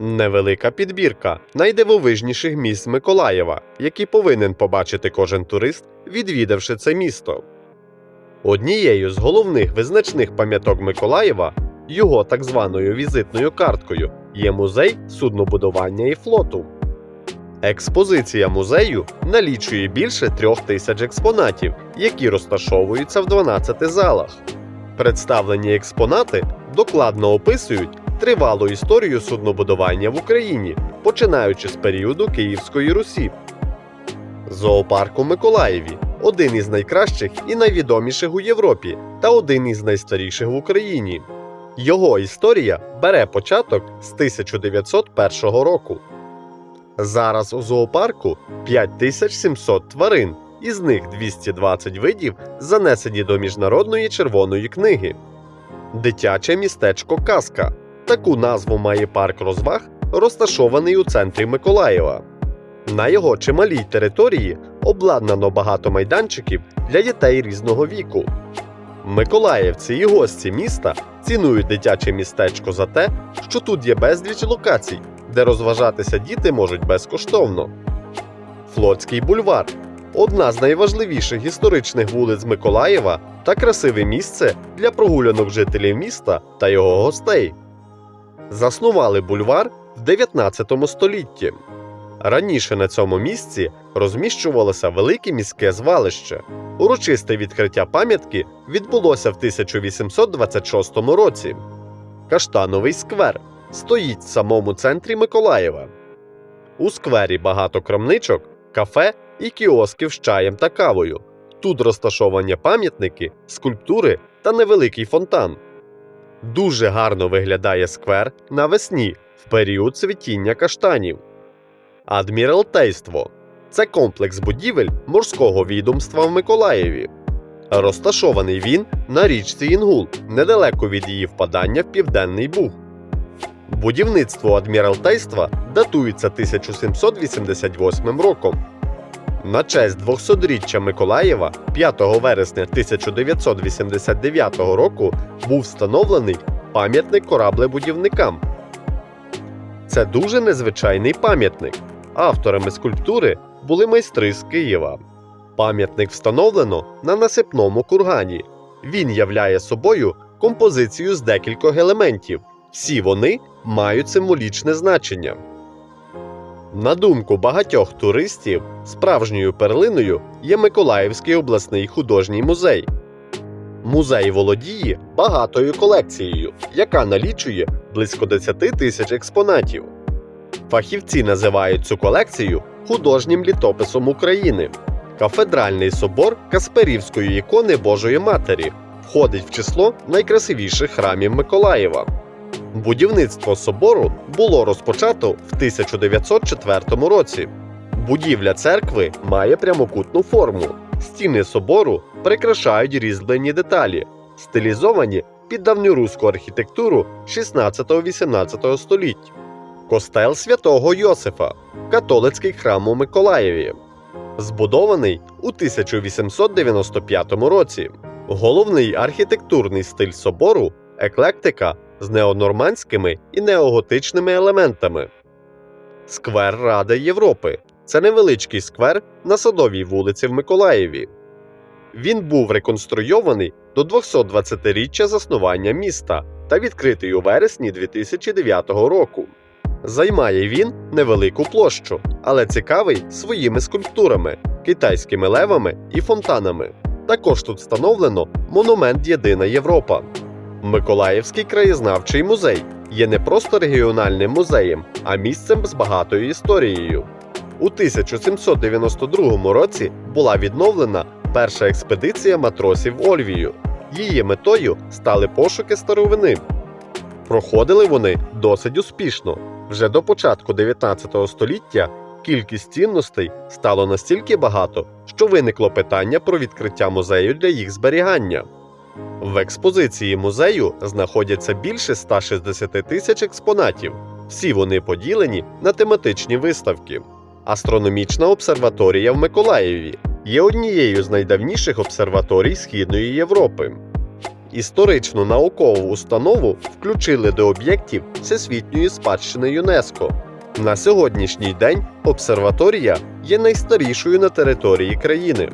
Невелика підбірка найдивовижніших місць Миколаєва, які повинен побачити кожен турист, відвідавши це місто. Однією з головних визначних пам'яток Миколаєва, його так званою візитною карткою, є музей суднобудування і флоту. Експозиція музею налічує більше трьох тисяч експонатів, які розташовуються в 12 залах. Представлені експонати докладно описують тривалу історію суднобудування в Україні, починаючи з періоду Київської Русі. Зоопарк у Миколаєві один із найкращих і найвідоміших у Європі та один із найстаріших в Україні. Його історія бере початок з 1901 року. Зараз у зоопарку 5700 тварин, із них 220 видів занесені до Міжнародної червоної книги. Дитяче містечко Казка. Таку назву має парк розваг, розташований у центрі Миколаєва. На його чималій території обладнано багато майданчиків для дітей різного віку. Миколаївці і гості міста цінують дитяче містечко за те, що тут є безліч локацій, де розважатися діти можуть безкоштовно. Флотський бульвар одна з найважливіших історичних вулиць Миколаєва та красиве місце для прогулянок жителів міста та його гостей. Заснували бульвар в 19 столітті. Раніше на цьому місці розміщувалося велике міське звалище. Урочисте відкриття пам'ятки відбулося в 1826 році. Каштановий сквер стоїть в самому центрі Миколаєва. У сквері багато крамничок, кафе і кіосків з чаєм та кавою. Тут розташовані пам'ятники, скульптури та невеликий фонтан. Дуже гарно виглядає сквер навесні в період цвітіння каштанів. Адміралтейство це комплекс будівель морського відомства в Миколаєві. Розташований він на річці Інгул, недалеко від її впадання в Південний Буг. Будівництво адміралтейства датується 1788 роком. На честь 200-річчя Миколаєва 5 вересня 1989 року був встановлений пам'ятник кораблебудівникам. Це дуже незвичайний пам'ятник. Авторами скульптури були майстри з Києва. Пам'ятник встановлено на насипному кургані. Він являє собою композицію з декількох елементів. Всі вони мають символічне значення. На думку багатьох туристів, справжньою перлиною є Миколаївський обласний художній музей. Музей володіє багатою колекцією, яка налічує близько 10 тисяч експонатів. Фахівці називають цю колекцію художнім літописом України. Кафедральний собор Касперівської ікони Божої Матері входить в число найкрасивіших храмів Миколаєва. Будівництво собору було розпочато в 1904 році. Будівля церкви має прямокутну форму. Стіни собору прикрашають різьблені деталі, стилізовані під давньоруську архітектуру 16-18 століть. Костел святого Йосифа, католицький храм у Миколаєві, збудований у 1895 році. Головний архітектурний стиль собору еклектика з неонормандськими і неоготичними елементами. Сквер Ради Європи це невеличкий сквер на садовій вулиці в Миколаєві. Він був реконструйований до 220-річчя заснування міста та відкритий у вересні 2009 року. Займає він невелику площу, але цікавий своїми скульптурами, китайськими левами і фонтанами. Також тут встановлено монумент Єдина Європа. Миколаївський краєзнавчий музей є не просто регіональним музеєм, а місцем з багатою історією. У 1792 році була відновлена перша експедиція матросів Ольвію. Її метою стали пошуки старовини. Проходили вони досить успішно. Вже до початку 19 століття кількість цінностей стало настільки багато, що виникло питання про відкриття музею для їх зберігання. В експозиції музею знаходяться більше 160 тисяч експонатів. Всі вони поділені на тематичні виставки. Астрономічна обсерваторія в Миколаєві є однією з найдавніших обсерваторій Східної Європи. Історичну наукову установу включили до об'єктів Всесвітньої спадщини ЮНЕСКО. На сьогоднішній день обсерваторія є найстарішою на території країни.